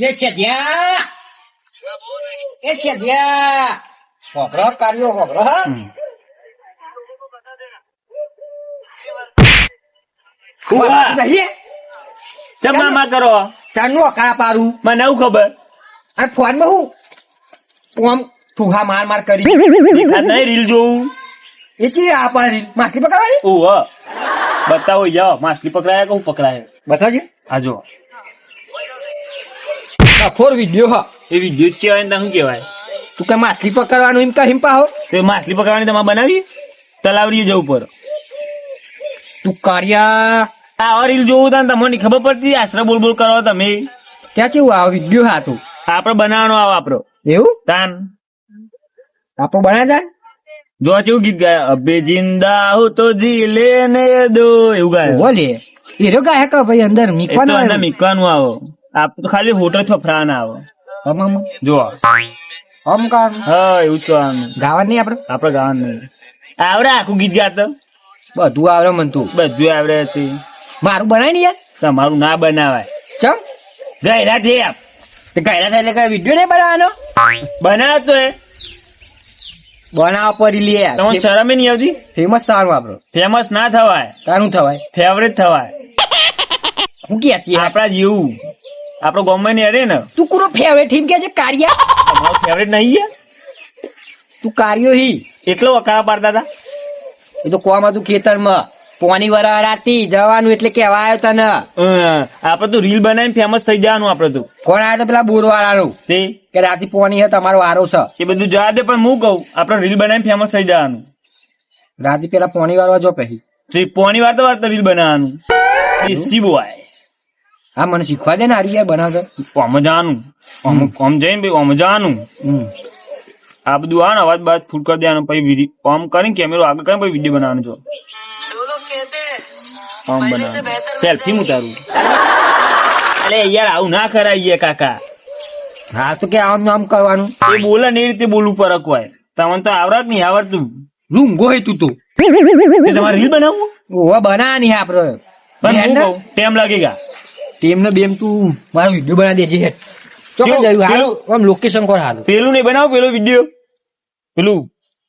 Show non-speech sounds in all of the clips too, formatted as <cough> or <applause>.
એ છેજ્યા એ છેજ્યા હોભળો કાર્યો હોભળો હા. ઊભા. નહીં. ચમ ના માં કરો? ચાંદનું અકાળા પારું મને એવું ખબર. અને ફોનમાં હું? આમ ઠુહા માર માર કરી. નહીં રીલ જોઉં. એ ચી આ પાડી માછલી પકડવાની? ઓહ બતાવો જાઓ. માછલી પકડાયા કે હું પકડાય? બતાવજે. આ જો ફોર વિડિયો હા. એ વિડિયો કહેવાય ને શું કહેવાય? તું કઈ માછલી પકડવાનું એમ કહી પાહો તો માછલી પકડવાની તમારે બનાવી? તલાવડી જવું પર તું કાર્યા. આ રીલ જોવું તા તમને ખબર પડતી. આશરે બોલ બોલ કરો તમે. ત્યાં કેવું આ વિડિયો હા તું. આપણે બનાવવાનો આવો આપડો. એવું? તાન. આપણો બનાવ્યા તા જો કેવું ગીત ગાય? અબે જિંદા હો તો જી લેને દો. એવું ગાય. બોલે એ રો ગાય કે ભાઈ અંદર મીકવાનું અંદર મીકવાનું આવો. આપ તો ખાલી હોટલ ફફડાવાના આવો. હમ હમ. જો હમ કામ હા એવું જ કરવાનું ગાવા નહીં આપણે આપણે ગાવાનું નહીં. આવડે આખું ગીત ગાતો? બધું આવડે મન તું. બધું આવડે છે મારું બનાય ને યાર? તમારું ના બનાવાય. ચમ? ગયરા છે આપ. તે થાય એટલે કઈ વીડિયો નહીં બનાવવાનો? બનાવતો એ બનાવવા પડી લે તમને શરમ નહીં આવતી? ફેમસ થવાનું આપણો. ફેમસ ના થવાય. તારું થવાય? ફેવરેટ થવાય. હું કહેતી આપણા જેવું. આપડો ગમે ને અરે ને. તું કોનો ફેવરેટ હિમ કે છે? કારિયા? તમારો ફેવરેટ નહીં હે? તું કાર્યો હી. એટલો અકાળા પાડતા હતા એ તો કોમાં તું ખેતરમાં. પોની વરા રાતી જવાનું એટલે કેવા આવ્યો તને આપડે તો રીલ બનાવીને ફેમસ થઈ જવાનું આપડે તો. કોણ આવ્યો પેલા બોરવાળાનું? તે? કે રાતી પોની હે તમારો વારો છે. એ બધું જવા દે પણ હું કહું આપડે રીલ બનાવીને ફેમસ થઈ જવાનું. રાતી પેલા પોની વાળવા જો પછી. પોની વાર તો વાર તો રીલ બનાવવાનું. દેશી બોય હા મને શીખવા દે ને હારી યાર બનાવતો ઓમ જવાનું ઓમ ઓમ જઈને ભાઈ ઓમ જવાનું આ બધું આ ને અવાજ બાદ ફૂટ કરી દેવાનું પછી ઓમ કરીને કેમેરો આગળ કરીને પછી વીડિયો બનાવવાનો છો ઓમ બનાવ સેલ્ફી ઉતારું. અરે યાર આવું ના કરાય કાકા. હા તો કે આમ આમ કરવાનું. એ બોલે ને એ રીતે બોલવું પરક હોય. તમને તો આવડત નહીં આવડતું. રૂમ ગોહે તું. તો તમારે રીલ બનાવવું? ઓવા બનાવવાની આપણે આપડે. પણ હું ટેમ લાગેગા તેમને બેમ તું મારો વીડિયો બનાવી દેજે હેઠ ચોક્કસ કેવું? હાલ આમ લોકેશન કોણ હાલ. પેલું નહીં બનાવું પેલો વીડિયો પેલું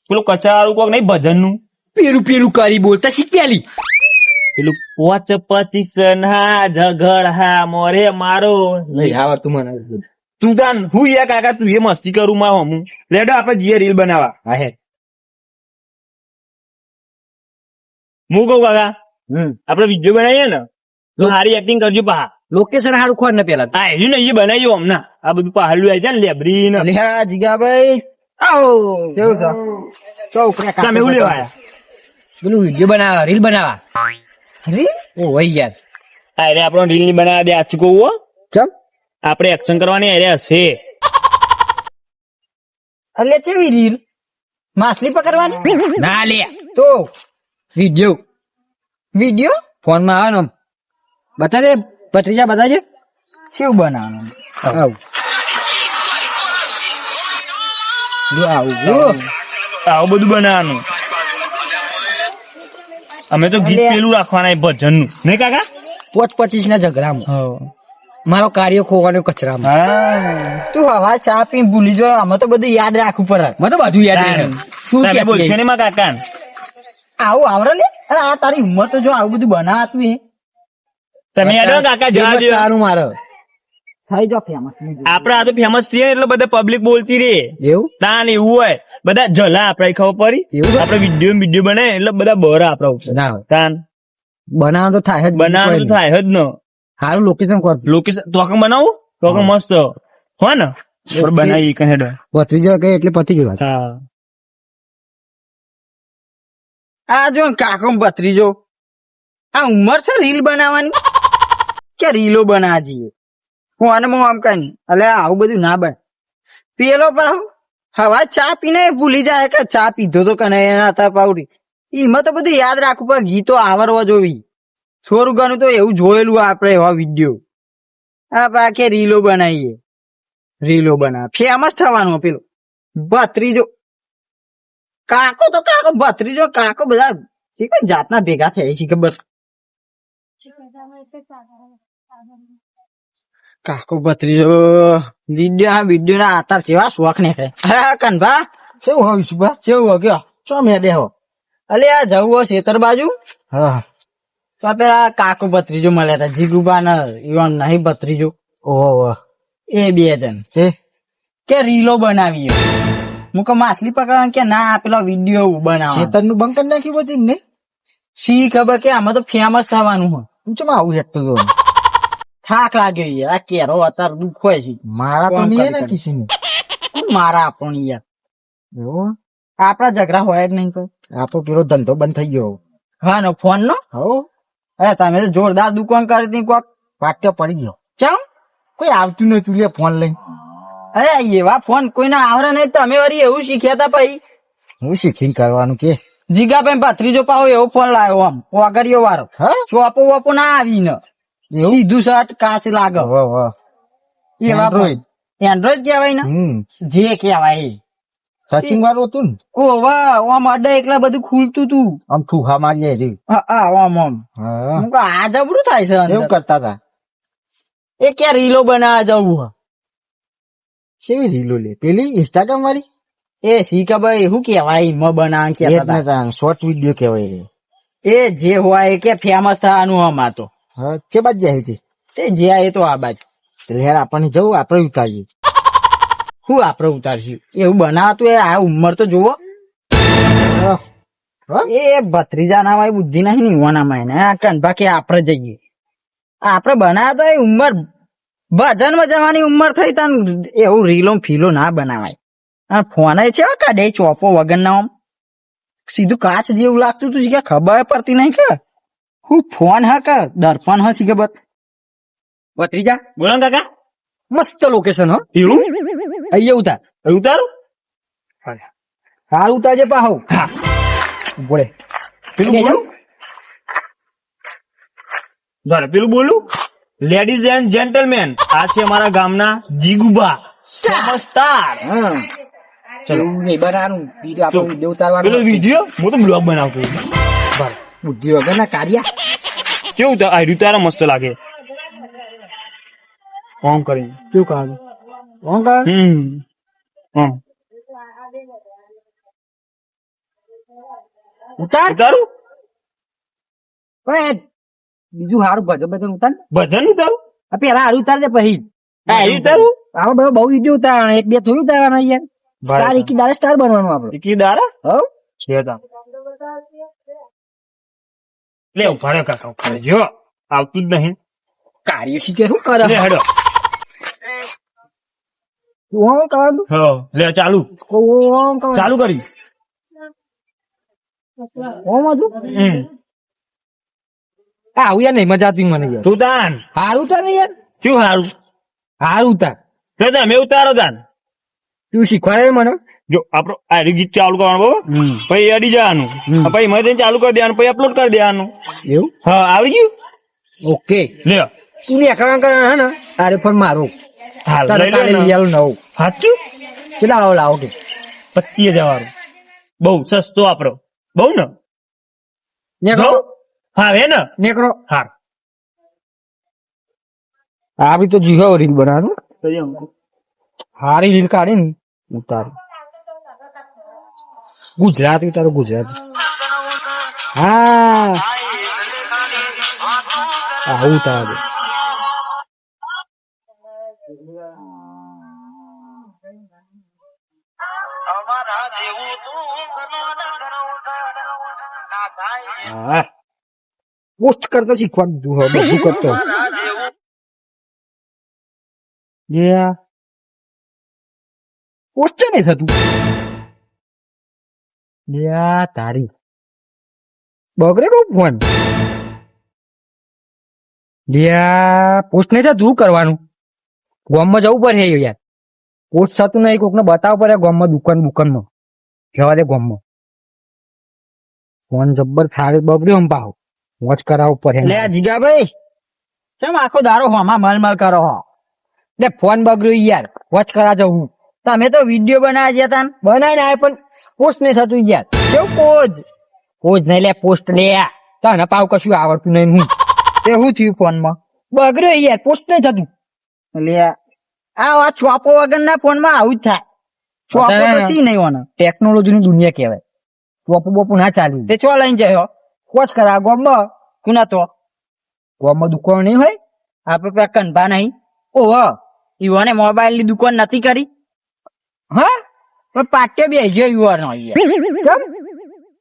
પેલું કચારું કોક નહીં ભજનનું પેલું પેલું કરી બોલતા શીખ પેલી પેલું પોચ પચીસ ના ઝઘડ હા મોરે મારો. નહીં આવડતું મને તું તાન હું યા કાકા તું એ મસ્તી કરું માં હું લેડો આપણે જીએ રીલ બનાવા હા હે હું કહું કાકા હમ. આપણે વીડિયો બનાવીએ ને તો સારી એક્ટિંગ કરજો પા લોકેશન હારું ખોર ને પેલા હા એનું ને એ બનાવ્યું હમણાં આ બધું પહાડું આવી જાય ને લેબરી ને અલ્યા જીગાભાઈ આવો. કેવું છે? ચોકડા તમે એવું લેવા આયા? પેલું વીડિયો બનાવવા રીલ બનાવવા રીલ ઓ વહી યાર હા એટલે આપણો રીલની બનાવ્યા દે આછું કહું હો. ચમ? આપણે એક્શન કરવાની અરે હશે. એટલે કેવી રીલ માછલી પકડવાની? ના લે. તો વીડિયો વીડિયો ફોનમાં આવે ને બતા દે બધા છે? શિવ બનાવવાનું? આવું. જો આવું જો આવું બધું બનાવવાનું. અમે તો ગીત પેલું રાખવાના ભજનનું નહીં કાકા? પોચ પચીસ ના ઝઘડામાં મારો કાર્ય ખોવાનો કચરામાં. તું હવા ચા પી ભૂલી જો અમે તો બધું યાદ રાખવું પડે. મને તો બધું યાદ રાખે શું કે બોલશો ને મારા કાકા આવું આવડે લે. આ તારી ઉંમર તો જો આવું બધું બનાવતું તમે યાદ કાકા જવા દો સારું મારો. થઈ જો ફેમસ આપડે આ તો ફેમસ છીએ એટલે બધા પબ્લિક બોલતી રે એવું? તાન એવું હોય. બધા જલા આપડે ખબર પડી. એવું છે? આપડે વીડિયો વીડિયો બને એટલે બધા બરા આપડા ઉપર. ના તાન. બનાવ તો થાય જ બનાવ તો થાય જ ન. હારું લોકેશન કર લોકેશન તો આખું બનાવું? તો આખું મસ્ત. હો ને? બનાવી કઈ હેડો. જાય કઈ એટલે પતી ગયું હા. આ જો કાકો ને ભત્રીજો. આ ઉંમર છે રીલ બનાવવાની? કે રીલો બનાવવા જઈએ ફોનમાં આમ કઈ એટલે આવું બધું ના બને. પેલો પર હવા ચા પીને ભૂલી જાય કે ચા પીધો તો કને એના હતા પાવડી. એમાં તો બધું યાદ રાખવું પડે, ગીતો આવરવા જોવી. થોડું ઘણું તો એવું જોયેલું આપણે એવા વીડિયો. આ પાકે રીલો બનાવીએ રીલો બના ફેમસ થવાનું પેલો. ભત્રીજો. કાકો તો કાકો, ભત્રીજો, કાકો બધા જાતના ભેગા થયા છે, ખબર? કાકો ભત્રીજો વીડિયો વીડિયો ના આતાર જેવા શોખ ને છે અરે કનભા કેવું હોય છું બા કેવું હો કયો? ચો મેં દેહો. અલે આ જવું હોય શેતર બાજુ? હા. તો પેલા કાકો ભત્રીજો મળ્યા હતા જીગુબા ને ઈવન નહીં ભત્રીજો. ઓહો એ બે જણ. કે? રીલો બનાવી હું કે માછલી પકડવા કે ના પેલો વીડિયો બનાવ શેતરનું બંકર નાખ્યું બધું ને શી ખબર કે આમાં તો ફેમસ થવાનું હોય. હું ચમ આવું હેઠતું થાક લાગ્યો યાર. આ કેરો અત્યારે દુઃખ છે. મારા તો નહીં ને કિસી કોણ મારા પણ યાર? આપડા ઝઘડા હોય જ નહીં કોઈ. આપણો પેલો ધંધો બંધ થઈ ગયો. હા નો ફોન નો હો. અરે તમે તો જોરદાર દુકાન કરી હતી કોક. વાટ્યો પડી ગયો. ચમ? કોઈ આવતું નતું લે ફોન લઈ અરે એવા ફોન કોઈને આવડે નહીં. તમે વળી એવું શીખ્યા હતા પછી. હું શીખીને કરવાનું કે? જીગા ભાઈ ભત્રીજો પાવ એવો ફોન લાવ્યો આમ. વગરિયો વાળો. હા? ચોપો વપો ના આવી ને એવું સીધું શર્ટ કાચ લાગે. Android. એન્ડ્રોઈડ કહેવાય ને? જે કહેવાય એ. સચિન વાળું હતું ને? ઓ વાહ આમ અડે એકલા બધું ખુલતું તું. આમ ઠુહા મારી રે. હા આમ આમ. હું. આ જબરું થાય છે એવું કરતા હતા? એ ક્યાં રીલો બનાવવા જવું? કેવી રીલો લે? પેલી ઇન્સ્ટાગ્રામ વાળી? એ સી ખબર શું કેવાય મ બના કે શોર્ટ વીડિયો કેવાય રે એ. જે હોય કે ફેમસ થવાનું આમાં તો. હા કે બાદ જાય તે? તે જે આ એ તો આ બાજ. યાર આપણને જવું આપણે ઉતારીએ. શું આપણે ઉતારશું? એવું બનાવતું એ આ ઉંમર તો જુઓ. હા. હા? એ ભત્રીજા ના માં બુદ્ધિ નહીં ને યુવાના માં એને. આ કનભા કે આપણે જઈએ. આપણે બનાવ્યા તો એ ઉંમર ભજન જવાની ઉંમર થઈ તન એવું રીલો ફીલો ના બનાવાય. આ ફોન છે કાઢે ચોપો વગર ના આમ સીધું કાચ જેવું લાગતું તું કે ખબર પડતી નહીં કે? હું ફોન હા કે? દર્પણ હા ખબર? ભત્રીજા બોલો કાકા. મસ્ત લોકેશન હો. એવું? અહીંયા ઉતાર. ઉતારું? હાલ ઉતારજે પાહો બોલે. પેલું બોલું? બરાબર પેલું બોલું? લેડીઝ એન્ડ જેન્ટલમેન આ છે અમારા ગામના જીગુબા. હા ચલો. નહીં બનાવું બીજું આપણે ઉતારવાનું પેલો વીડિયો હું તો બ્લોગ બનાવતો. બુદ્ધિ વગરના કાર્યા. કેવું તો આ તારા મસ્ત લાગે. ઓમ કરીને. શું કરવાનું ઓમ કર. હમ. ઓમ. ઉતાર. ઉતારું? પણ બીજું સારું ભજન ભજન ઉતાર. ભજન ઉતારું? પેલા હારું ઉતાર દે પછી. હા એ ઉતારું. આમાં બધો બહુ વીડિયો ઉતારવાના એક બે થોડી ઉતારવાના યાર સ્ટાર એકી દારા સ્ટાર બનવાનું આપડે એકી દારા હવ છે તા લે ઊભા રે કાકા ઊભા જો આવતું જ નહીં. કાર્ય શીખે શું કરે? લે હેડો. ઓમ કરવાનું? હો લે ચાલુ. ઓમ કર ચાલુ કરી. ઓમ આજુ આવું યાર નહીં મજા આવતી મને યાર. તું તાન. હારું ઉતાર ને યાર. શું હારું? હારું ઉતાર તો તમે ઉતારો તાન. તું શીખવાડે મને? જો આપણો આ ગીત ચાલુ કરવાનું પછી અડી જવાનું. પછી મધ્ય ચાલુ કરી દેવાનું પછી અપલોડ કરી દેવાનું. એવું? હા આવડી ગયું? ઓકે. લે. તું ને એકલા કરે હે ને તારે પણ મારું. આવું નવું. સાચું? કેટલા આવો લાવો કે? પચીસ હજાર વાળું. બહુ સસ્તો આપડો. બહુ ને? નીકળો. હા હે ને? નીકળો. હા. આ બી તો જીહો રીલ બનાવવાનું હારી રીલ કાઢી ને ઉતારી. ગુજરાતી તારું ગુજરાતી. હા. આવું તારું. પોસ્ટ કરતા શીખવાનું દીધું હવે બધું કરતો. પોસ્ટ નહીં થતું? યા તારી. બગડે કઉ ફોન? યા પોસ્ટ નહીં થતું કરવાનું? ગામમાં જવું પડે યાર. પોસ્ટ થતું નહીં કોકને બતાવ પડે ગામમાં દુકાન દુકાનમાં. જવા દે ગામમાં. ફોન જબ્બર થાય બગડ્યો હમ પાહો વોચ કરાવ પડે. લે જીગાભાઈ કેમ આખો દારો હોમાં મલ મલ કરો હો? લે ફોન બગડ્યો યાર. વોચ કરા જવું તમે તો વીડિયો બનાવ્યા હતા તા ને. પણ પોસ્ટ નહીં થતું યાર. કેવું પોજ? પોજ નહીં લે પોસ્ટ લે. તને પાવ કશું આવડતું નહીં હું. તે શું થયું ફોનમાં બગડ્યો યાર પોસ્ટ નહીં થતું. લે આ આ ચોપો વગરના ફોનમાં આવું જ થાય. છોપો તો સી નહીં હોના. ટેકનોલોજી ની દુનિયા કહેવાય. છોપો બોપુ ના ચાલી તે ચો લઈને જયો કોચ કરા ગોમ કુના તો? ગોમ દુકાન નહીં હોય? આપણે પેલા કંભા નહીં. ઓહો ઈવોને મોબાઈલની દુકાન નથી કરી? હા? પાટે બે ગયો યુવાનો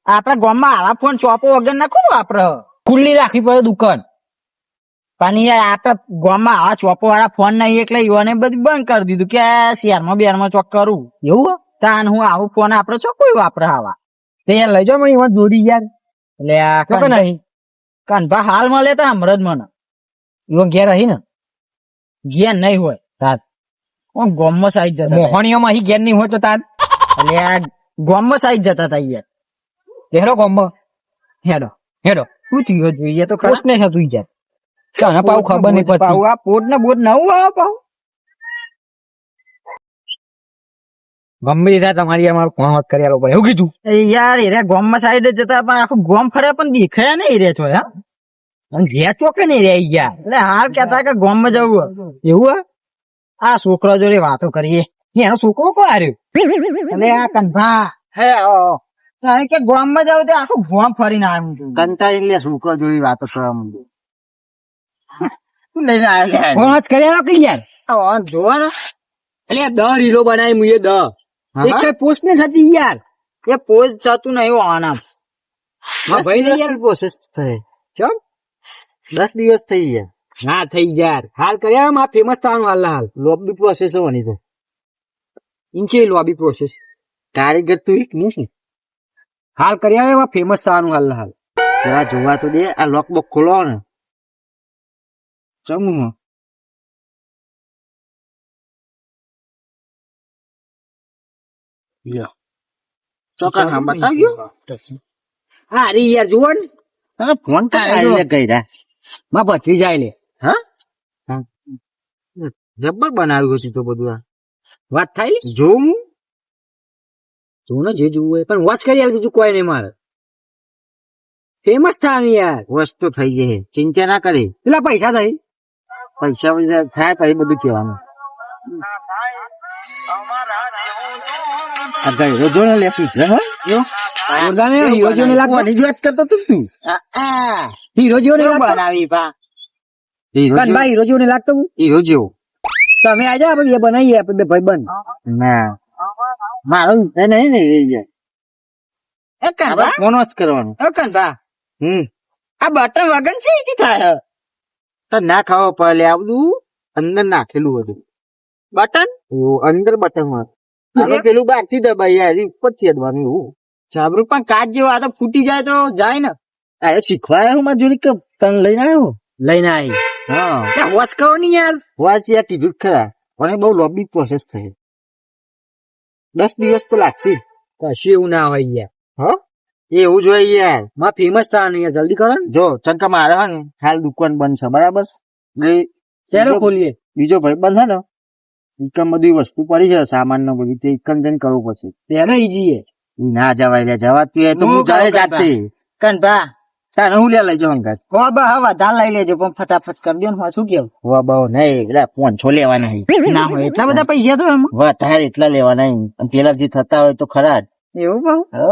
આપડા ગામમાં આવા ફોન ચોપો વગર ના કોણ વાપરે? ખુલ્લી રાખવી પડે દુકાન. પણ યાર આપડે ગામમાં આવા ચોપો વાળા ફોન નહીં એટલે યુવાને બધું બંધ કરી દીધું કે શહેરમાં બેરમાં ચોક કરું. એવું? તાન હું આવું ફોન આપડે છો? કોઈ વાપરે આવા. તે યાર લઈ મને એમાં દોરી યાર. એટલે આ નહીં કનભા હાલ મળે તો હમણાં જ મને. એવો ઘેર રહી ને ઘેર નહીં હોય. રાત. હું ગામમાં સાઈડ જતા મોહણીઓમાં અહીં ઘેર નહીં હોય તો તાર. એટલે આ ગામમાં સાઈડ જતા હતા યાર. હેડો ગોમમાં હેડો હેડો. તું થયું જોઈએ તો ખરા. ને થતું યાર. ચાને પાવ ખબર નહીં પડતી. પાઉં આ પોટ ને બોટ નવું આવે પાઉં. ગમે તે તમારી અમારું ફોન વાત કરી આલો પડે એવું કીધું? યાર એરા ગોમ સાઈડ જતા પણ આખું ગોમ ફરે પણ દેખાયા નહીં રે છો યાર અને ઘેર ચોકે નહીં રે યાર? એટલે હાલ કેતા કે ગામમાં જવું એવું હે આ છોકરા જોડે વાતો કરીએ. એનો છોકરો કો આર્યો અને આ કંભા હે તારે કે ગામમાં જાવ તો આખું ગામ ફરીને આવ્યું છું. કંટાળી લે છોકરો જોડી વાતો કરવા માંડ્યો લઈને આવ્યો ફોન વાત કરી આલો કે યાર જોવા ને. એટલે દ રીલો બનાવી મુએ દ એક કઈ પોસ્ટ ને થતી યાર. એ પોસ્ટ થતું નહીં આના હા ભાઈ ને યાર. પ્રોસેસ થઈ. ચમ? દસ દિવસ થઈ ગયા. ના થઈ યાર. હાલ કર્યા માં ફેમસ થવાનું હાલ હાલ. લોબી પ્રોસેસ હોવાની તો ઇંચે લોબી પ્રોસેસ કારીગર તું એક નહીં. હાલ કર્યા એમાં ફેમસ થવાનું હાલ હાલ. જરા જોવા તો દે આ લોક બોક ખોલો ને. ચમ યો ચોકન હા બતાવ્યો હા અરે યાર જુઓ ને. ફોન કરી જો. કર્યા. માં ભત્રી જાય લે. હા? હા. જબ્બર બનાવ્યું હતું તો બધું આ. વાત થાય? જોઉં? જોઉં ને જે જોવું હોય પણ વોચ કરી આલ બીજું કોઈ નહીં મારે. ફેમસ થાય યાર. વસ્તુ થઈ જાય ચિંતા ના કરી. પેલા પૈસા થઈ પૈસા થાય પછી બધું કહેવાનું. હો? હીરો જેવો ને લાગતો? હીરો જેવો તમે આજે આપણે બે બનાવીએ આપણે બે ભાઈ બંધ. ના. મારો એ નહીં ને એ જાય એ આપણે ફોન જ કરવાનો? એ કનભા હમ. આ બટન વગર છે એથી થાય? તો ના ખાવા પડે આ બધું અંદર નાખેલું હતું બટન? અંદર બટનમાં પેલું બારથી દબાઈ યાર ઉપરથી અડવાનું એવું. જાબરું પણ કાચ જેવો આ તો ફૂટી જાય તો જાય ને. આ શીખવાય હું મારી જોડે કે તને લઈને આવ્યો? લઈને આવી હા. કરો ને યાર. વાંચ યાર કીધું ખરા. પણ બહુ લોબી પ્રોસેસ થઈ. દસ દિવસ તો લાગશે. કશું એવું ના હોય યાર. હા? એવું જોઈએ યાર. માં ફેમસ થવાનું યાર. જલ્દી કરો ને. જો ચંકા મારે હે ને હાલ દુકાન બંધ છે. બરાબર? ત્યારે ખોલીએ? બીજો ભાઈ બંધ ને. ઇકમ બધી વસ્તુ પડી છે સામાન ને બધી. તે ઇકમ જઈને કરવું પડશે. ત્યારે ઈજી ના જવાય રે જવાતું તો હું જાય જાતે. કનભા તાને હું લે લેજો જાઉં હો બા હવા વધારે લઈ લેજો પણ ફટાફટ કરી દો ને હું શું કેવું હોવા બહુ નહીં પેલા પોંચો લેવા નહીં ના હોય એટલા બધા પૈસા તો એમાં? વધારે એટલા લેવાના અને પેલા જે થતા હોય તો ખરા જ. એવું બહુ હો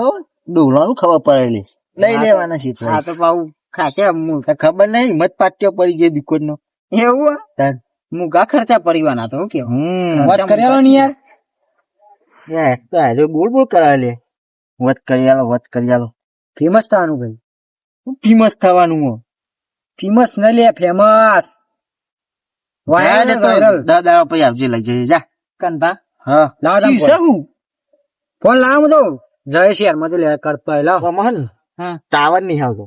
ડોલાનું ખબર પડેલી. લઈ લેવાના છે હા તો બહુ ખાશે તો ખબર નહીં હિંમત પાટ્યો પડી ગયો દુકાન નો એવું હે? મુગા ખર્ચા પરિવાના તો હું કેવું હમ વોચ કરી ને યાર. યાર, તો હારે બોલ બોલ કરાવે લે. વચ કરી આલો વચ કરી આલો. ફેમસ થવાનું ભાઈ. હું ફેમસ થવાનું હો ફેમસ ન લે ફેમસ વાયરલ ને તો દા દાડા પછી આવજે લઈ જઈએ જા. કંતા? હા. લાવો શું ફોન. હું ફોન લાવો તો જય શેરમાં તો લે કરતા લાવ. કમલ હા. ટાવર નહીં આવતો.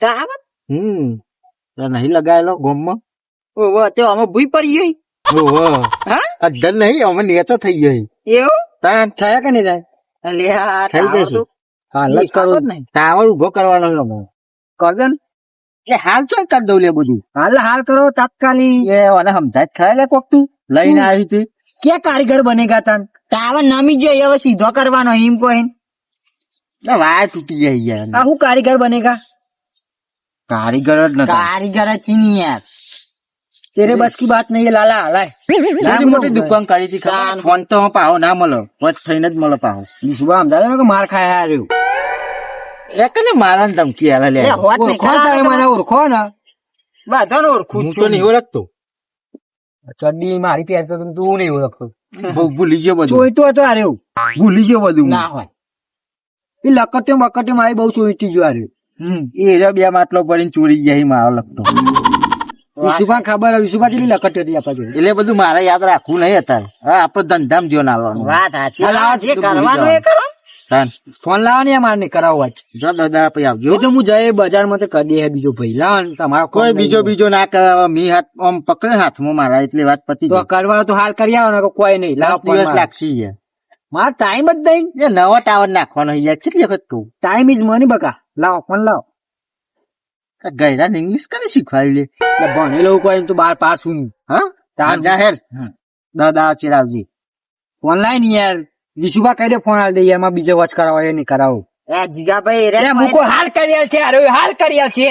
ટાવર? હમ. તો નહીં લગાયેલો ગોમમાં. ઓહો તે અમે ભૂઈ પડી ગઈ. ઓહો. હા? અડધર નહીં અમે નેચો થઈ ગઈ એવું? તાન થયા કે નહીં થાય? થઈ જશે. કરું. ટાવર ઊભો કરવાનો છે અમે કર ને. એ હાલ તો કરી દઉં લે બધું? હાલ હાલ કરો તાત્કાલિક. એ મને સમજાય ખરા લે કોક તું. લઈને આવી હતી. ક્યાં કારીગર બનેગા તન? ટાવર નામી જાય હવે સીધો કરવાનો હિમ કોઈ ના વાયર તૂટી જાય યાર આ હું કારીગર બનેગા કારીગર જ નતા કારીગર જ ચીની યાર. તેરે બસ કી બાત નહીં હે, લાલા હાલાય મોટી દુકાન કરી હતી ફોન તો પાહો ના મળો. વચ થઈને જ મળો પાહો. વિશુભા સમજાવે કે માર ખાયા હાર્યું? એ કને મારા ધમકી આલે લે. એ ઓળખો ને તમે મને ઓળખો ને. બધાને ઓળખું હું તો નહીં ઓળખતો. ચડ્ડી મારી પહેરતો તો તું નહીં ઓળખતો. ભૂલી ગયો બધું. ચોઈતો હતો હાર્યું ભૂલી ગયો બધું ના હોય. એ લકટ્યો બકટ્યો મારી બહુ ચોઈતી જો હાર્યું હમ, એ રે બે માટલો પડીને ચોરી ગયા મારો લગતો. વિશુભા ખબર વિશુભા કેટલી લકટ્યો હતી આપણે એટલે બધું મારે યાદ રાખવું નહીં અત્યારે. હા આપડે ધંધામ જીવન આવવાનું. વાત સાચી. કરવાનું એ કરો. તાન. ફોન લાવો ને મારે કરાવો વાત જો. દાદા પછી આવજો. તો હું જઈ બજારમાં તો કરી દે બીજો ભાઈ. લાવો તમારો કોઈ બીજો બીજો ના કરાવો મી હાથ આમ પકડે હાથમાં મારા એટલે વાત પતી તો કરવાનો તો હાલ કરી આવો ને કોઈ નહીં. લાવો દિવસ લાગશે યાર. માર ટાઈમ જ નહીં. એ નવો ટાવર નાખવાનો યાર. કેટલી વખત તું ટાઈમ ઇઝ મની બકા. લાવો ફોન લાવો. કે ને ઇંગ્લિશ કરે શીખવાડી લે? ભણેલો કોઈ તો બાર પાસ હું. હા? તાર- જાહેર. દાદા ચિરાવજી ઓનલાઈન યાર. વિશુભા કહી દે ફોન હાલ દે એમાં બીજો વોચ કરાવો એ નહીં કરાવો. એ જીગાભાઈ રે એટલે મૂકો હાલ કર્યા છે અરે હાલ કર્યા છે.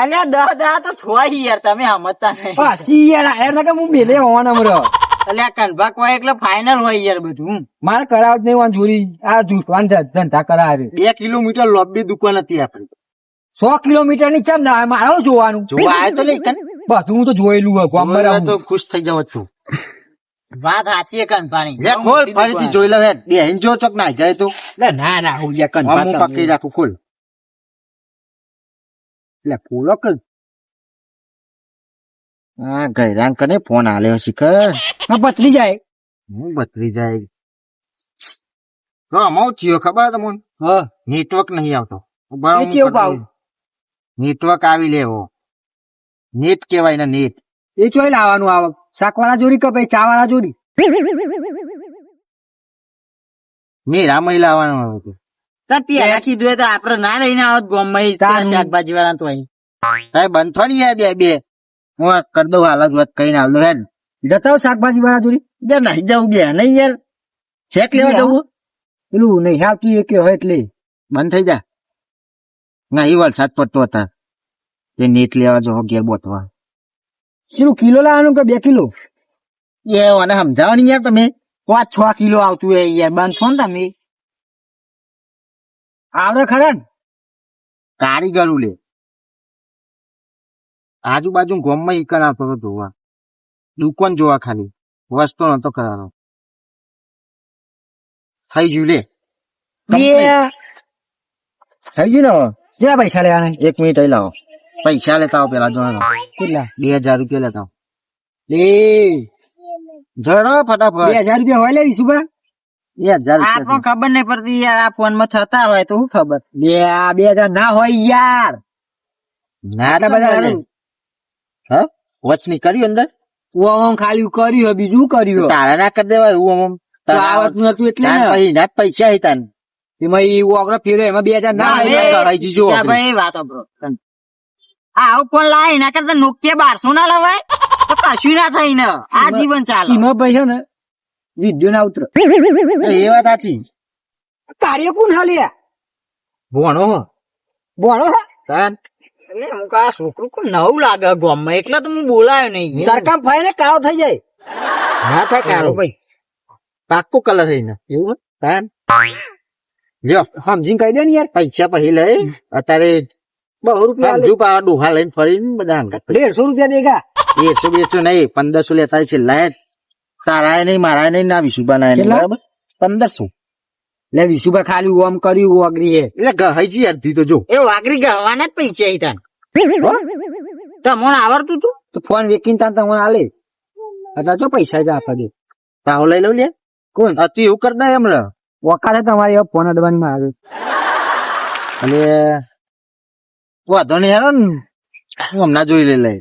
અલ્યા દહ દહ તો થોઈ યાર તમે સમજતા નહીં. પાછી યાર એને કે હું મેલે હોવાના મરો અલ્યા કનભા હોય એટલે ફાઇનલ હોય યાર બધું મારે કરાવ જ નહીં વાન જોડી આ જૂઠવાન ધંધા કરાવે. બે કિલોમીટર લોબી દુકાન હતી આપડી સો કિલોમીટરની કેમ ના મારે જોવાનું? જોવા તો નહીં બધું હું તો જોયેલું હોય તો ખુશ થઈ જાવ છું. વાત સાચી છે કનભાની લે ખોલ ફરીથી જોઈ લે હેડ બે હિન જો ચોક ના જાય તું. લે ના ના હું યાર કન આમ હું પકડી રાખું ખોલ. એટલે પૂરો કર હા ગયરાન કને ફોન આલ્યો શિખર. હા, બતરી જાય. હું બતરી જાય? તો અમાઉ થયો ખબર તમને? હા. નેટવર્ક નહીં આવતો. નેટવર્ક આવી લેવો. નેટ કેવાય ને નેટ. એ ચોય લાવવાનું આવે. શાકવાળા જોડી કે ભાઈ ચા વાળા જોડી મેરા મહિલા આવવાનું હતું તો પેલા કીધું એ તો આપડે ના રહીને આવત ગોમમાં તાર- શાકભાજી વાળા તો અહીં. હવે બંધ થોડી યાર બે બે. હું કરી દઉં હાલ જ વાત કહીને આવલો હેડ. જતા આવો શાકભાજી વાળા જોડી. યાર નહીં જવું બે નહીં યાર. ચેક લેવા જવું? પેલું નહીં આવતું એ કે હોય એટલે. બંધ થઈ જા. ના એ વરસાદ પડતો હતા. તે નીટ લેવા જો ઘેર બોતવા પેલું કિલો લાવવાનું કે બે કિલો? એ મને સમજાવવાની યાર તમે. પાંચ છ કિલો આવતું હોય યાર બંધ છો ને તમે. આવડે ખરા ને? કારીગરું લે. આજુબાજુ ગોમમાં એક આવતો હતો જોવા દુકાન જોવા ખાલી. વસ્તુ નતો કરાતો થઈ ગયું લે. થઈ ગયું ને? કેટલા પૈસા લેવાના? એક મિનિટ લાવો. પૈસા લેતા આવો પેલા જોડે કેટલા? બે હજાર રૂપિયા લેતા લે. જડો ફટાફટ. બે હજાર રૂપિયા હોય લેવી વિશુભા બે હજાર આપણને ખબર નહીં પડતી યાર આ ફોનમાં થતા હોય તો શું ખબર? બે બે હજાર ના હોય યાર. ના તો બધા હા? વોચની કર્યું અંદર? તું આમ ખાલી કર્યું હોય, બીજું કર્યું. તારા ના કરી દેવાય હું આમ આવતું હતું નતું એટલે પછી ના. પૈસા હતા તાન એમાં ઈ ઓગળો ફેર્યો એમાં બે હજાર ના ભાઈ વાતો બ્રો આ આવું ફોન લાય એના કરતા નોકિયા બારસો ના લવાય? તો કશું ના થાય ને. આ જીવન ચાલે. એમાં ભાઈ છે ને વીડિયો ના ઉતરો. એ વાત સાચી. કાર્ય કોણ હાલ્યા ભણો હો. તાન. એટલે હું કા છોકરું કોઈ નવું લાગે ગામમાં. એટલે તો હું બોલાયો નહીં. તરકામ ફાય ને કાળો થઈ જાય. ના થાય કારો ભાઈ. પાક્કો કલર રહીને એવું તાન. લ્યો સમજીને કહી દે ને યાર. પૈસા પછી લઈ. અત્યારે બહુ રૂપિયા હાલે. પા ડોહા લઈને ફરીને બધા દેડસો રૂપિયા દેગા એકસો બેસો નહીં પંદરસો લેતા છે લાઈટ. તારાય નહીં મારાય નહીં ના વિશુભા ના નહીં બરાબર? પંદરસો. લે વિશુભા ખાલી ઓમ કર્યું વાગરી હે એટલે ગહાઈજી અડધી તો જો. એ વાગરી ગવાના જ પૈસા તાન. તમને આવડતું તું? તો ફોન વેકીને તાન તમને આલે. અત્યારે જો પૈસા જ દે? પાહો લઈ લઉં લે. કોણ? આ એવું કરતા એમ લે. વકાલે તમારી ફોન અડવાની માં આવે. અને વાંધો નહીં હેરો ને. હું હમણાં જોઈ લઈ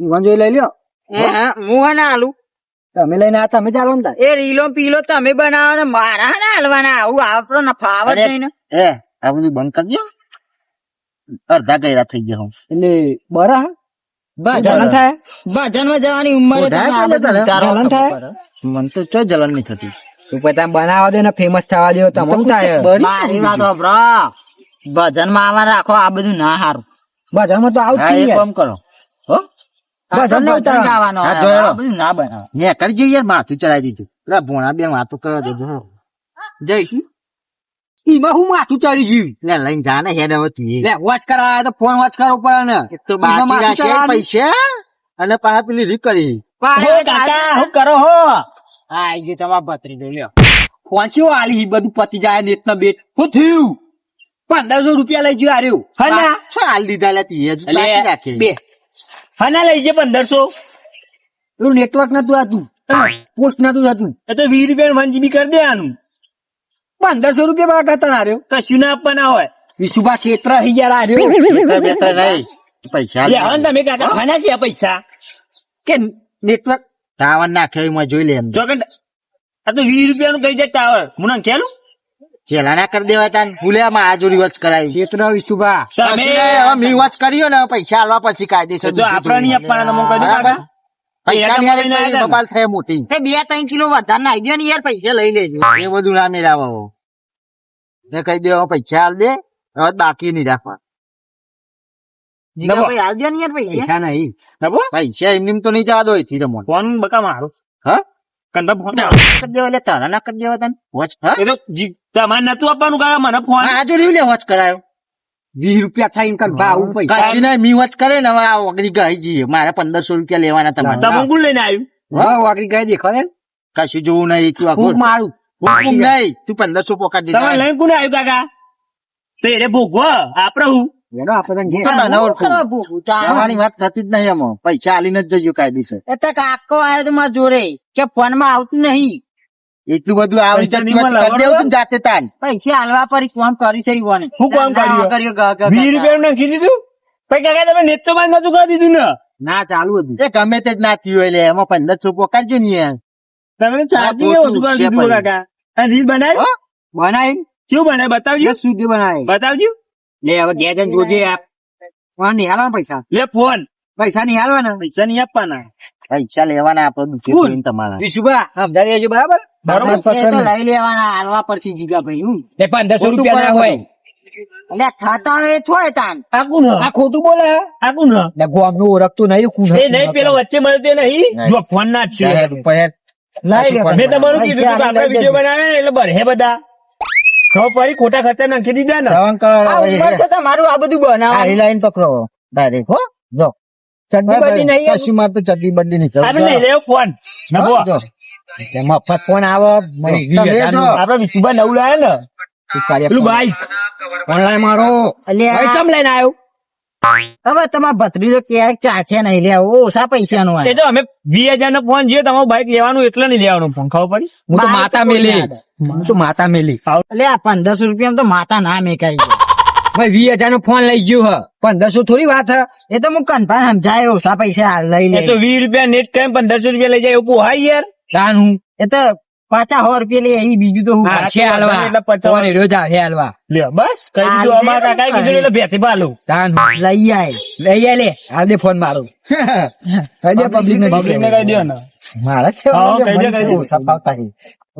ઈવન જોઈ લઈ લ્યો. હું હે ના આલું તમે લઈને આ તમે ચાલો ને એ રીલો પીલો તમે બનાવો ને મારા ને હાલવાના. આવું આપડો ને ફાવર ને. એ આ બધું બંધ કરજો અડધા ગયરા થઈ ગયા હું. એટલે બરા જલન થાય? ભજન જવાની ઉંમર જલન થાય? મને તો ચો જલન નહીં થતી. તું પછી બનાવવા દે ને ફેમસ થવા દે તમે થાય? મારી વાત વાપરો ભજનમાં આવા રાખો આ બધું ના હારું. બજારમાં તો આવું જ છે કામ કરો. હો? ભજન ના ઉતારવાનું. ગાવાનો હા, હોય. જોયેલો. આ બધું ના બનાવે. ને કરજો યાર માથું ચડાવી દીધું. એટલે ભોણા બેન વાતો કરવા દેજો જઈશું. એમાં હું માથું ચડી ગયું? લે લઈને જા ને હેડ હવે તું લે વોચ કરાયા તો ફોન વોચ કરવો પડે ને તો બાકી રાખે પૈસા. અને પાછા પેલી રીક કરી. કાકા કરો હો? આ આઈ ગયો તમારા ભત્રીજો લ્યો. ફોન શું આલી? બધું પતી જાય ના બેટ. થયું? પંદરસો રૂપિયા લઈ ગયો આર્યું હના છો હાલ દીધા લે તી હજુ બાકી રાખે. બે. હના લઈ જે પંદરસો. પેલું નેટવર્ક નતું હતું પોસ્ટ નતું થતું. એ તો વીસ રૂપિયા વન જીબી કરી દેવાનું. પંદરસો રૂપિયા વાળા ના રહ્યો કશું ના આપવાના હોય. વિશુભા ક્ષેત્ર આર્યો બેતર બેતર પૈસા લે હવે તમે કાકા હના કે પૈસા? કે નેટવર્ક ટાવર નાખે એમાં જોઈ લે એમ જો કે આ તો વીસ રૂપિયાનું કઈ જાય ટાવર. હું ના ખેલું ચેલા ના કરી દેવાય તાન. ભૂલે આમાં આ જોડી વચ કરાવી ક્ષેત્ર વિશુભા તમે હવે મી વચ કર્યો ને પૈસા આલવા પછી કાયદેસર તો આપણા નહીં આપવાના તમે કહી બરાબર? પૈસા એ ની હાલે બબાલ થાય મોટી. તે બે ત્રણ કિલો વધારે નાખી દો ને યાર પૈસા લઈ લેજો. એ બધું ના રાવો ને કહી દે પૈસા હાલ દે હવે બાકી નહીં રાખવા દો ને યાર પૈસા. પૈસા નહીં. પૈસા એમ નેમ તો નહીં જવા દો અહીંથી તમને ફોન બકા મારો. હા? કંદા ફોન કરી દેવા એટલે તારા ના કરી દેવા તને વોચ એ તો તમારે નતું આપવાનું કાકા મને ફોન આ જોડી લે વોચ કરાયો વીસ રૂપિયા થાય ને ભાવ પૈસા ના મી વોચ કરે ને હવે આ ઓગળી ગઈ જઈએ મારે પંદરસો રૂપિયા લેવાના તમારે તમે કોણ લઈને આવ્યું હા ગયા દેખો કશું જોવું નહીં તું મારું નહીં તું પંદરસો તમે લઈને કોને આવ્યું કાકા તો એને ભોગવો આપડે હું એનો આપણે ઘેર. તો તને ઓળખું. કરો ભૂખું ચા. તમારી વાત થતી જ નહીં એમાં. પૈસા આલીને જ જજો કાયદેસર. એ તો કાકો આવ્યો તો મારા જોડે કે ફોનમાં આવતું નહીં. એટલું બધું આવડી જતું દેવું જાતે તાન. પૈસા હાલવા પર કોમ કર્યું છે ઈ શું કામ કર્યું? વીસ રૂપિયા નાખી દીધું? પછી કાકા તમે નેતો માં નતું કરી દીધું ને? ના ચાલુ હતું. એ ગમે તે જ ના થયું એટલે એમાં પંદરસો પોકાડજો ને યાર. તમે તો ચાર્જિંગ ઓછું કરી દીધું કાકા. રીલ બનાવી? હો? બનાવી? શું બનાવે બતાવજો. સુધી બનાવી? બતાવજો. લે હવે ઘેર જઈને જોજે આપ. કોણ નહીં હાલવાના પૈસા? લે ફોન. પૈસા નહીં હાલવાના? પૈસા નહીં આપવાના. પૈસા લેવાના આપડે દુખે તમારા. વિશુભા સમજાવી દેજો બરાબર? બરોબર. એ તો લઈ લેવાના હાલવા પડશે જીગાભાઈ હું. એ પંદરસો રૂપિયા ના હોય. એટલે થતા તાન. આ ખોટું બોલે હે? આ કોણ હ? ને ઓળખતું નહીં એ નહીં પેલો વચ્ચે મળ્યો નહીં. જો ફોન ના છે. મેં તમારું કીધું હતું કે પૈસા આપણે વીડિયો બનાવે એટલે બરહે બધા? ખબર પડી? ખોટા ખર્ચા નાખી દીધા ને. કરો, આ ઉંમર છે. તમારું આ બધું આ બનાવવાનું લાઈન પકડો. ડાયરેક્ટ હો. જો. ચડ્ડી બધી નહીં કશું માં તો ચડ્ડી બડ્ડી નહીં. આપણે લઈ લેવો ફોન. નભો. મફત ફોન આવે. મને વીસ તમે હજારનું. જો. આપડે વિશુભા નવું લાયા ને. પેલું બાઈક ઓનલાઈન મારો. અલ્યા. ભાઈ લઈને આવ્યો હવે તમારા ભત્રીજો ક્યાંક ચાખે નહીં લે ઓછા પૈસા નો એ તો અમે વીસ હજાર નો ફોન જોયો તમારું બાઈક લેવાનું એટલે નહીં લેવાનું ફોન. ખબર પડી? હું તો માતા મેલી. ના તો માતા મેલી. એટલે આ પંદરસો રૂપિયા તો માતા ના મેકાઈ છે. <laughs> ભાઈ વીસ હજાર નો ફોન લઈ ગયો હ. પંદરસો થોડી વાત હ. એ તો હું કન્ફર્મ સમજાયો ઓછા પૈસા લઈ લે તો વીસ રૂપિયા નેટ કરીને પંદરસો રૂપિયા લઈ જાય એવું પોહાય યાર. તાન હું. એ તો પાછા સો રૂપિયા લે આવી બીજું તો હું. હાલવા. એટલે પચાસ. ફોન એર્યો જ હાલવા. લે બસ. કઈ દીધું અમારા તો કીધું એટલે ભેતી પાલું. તાન લઈ આય. લઈ આય લે. આજે ફોન મારો. <laughs> કઈ દે પબ્લિક ને પબ્લિક ને કહી દે. ને. મારે હા, કેવું કહી દે, કહી દે. સપાવતા છે.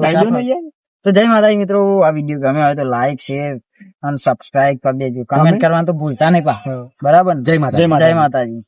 કહી દો ને યાર. તો જય માતાજી મિત્રો આ વીડિયો ગમે હોય તો લાઈક શેર અને સબસ્ક્રાઇબ કરી દેજો. કમેન્ટ કરવાનું તો ભૂલતા નહીં પા બરાબર જય માતા જય માતાજી.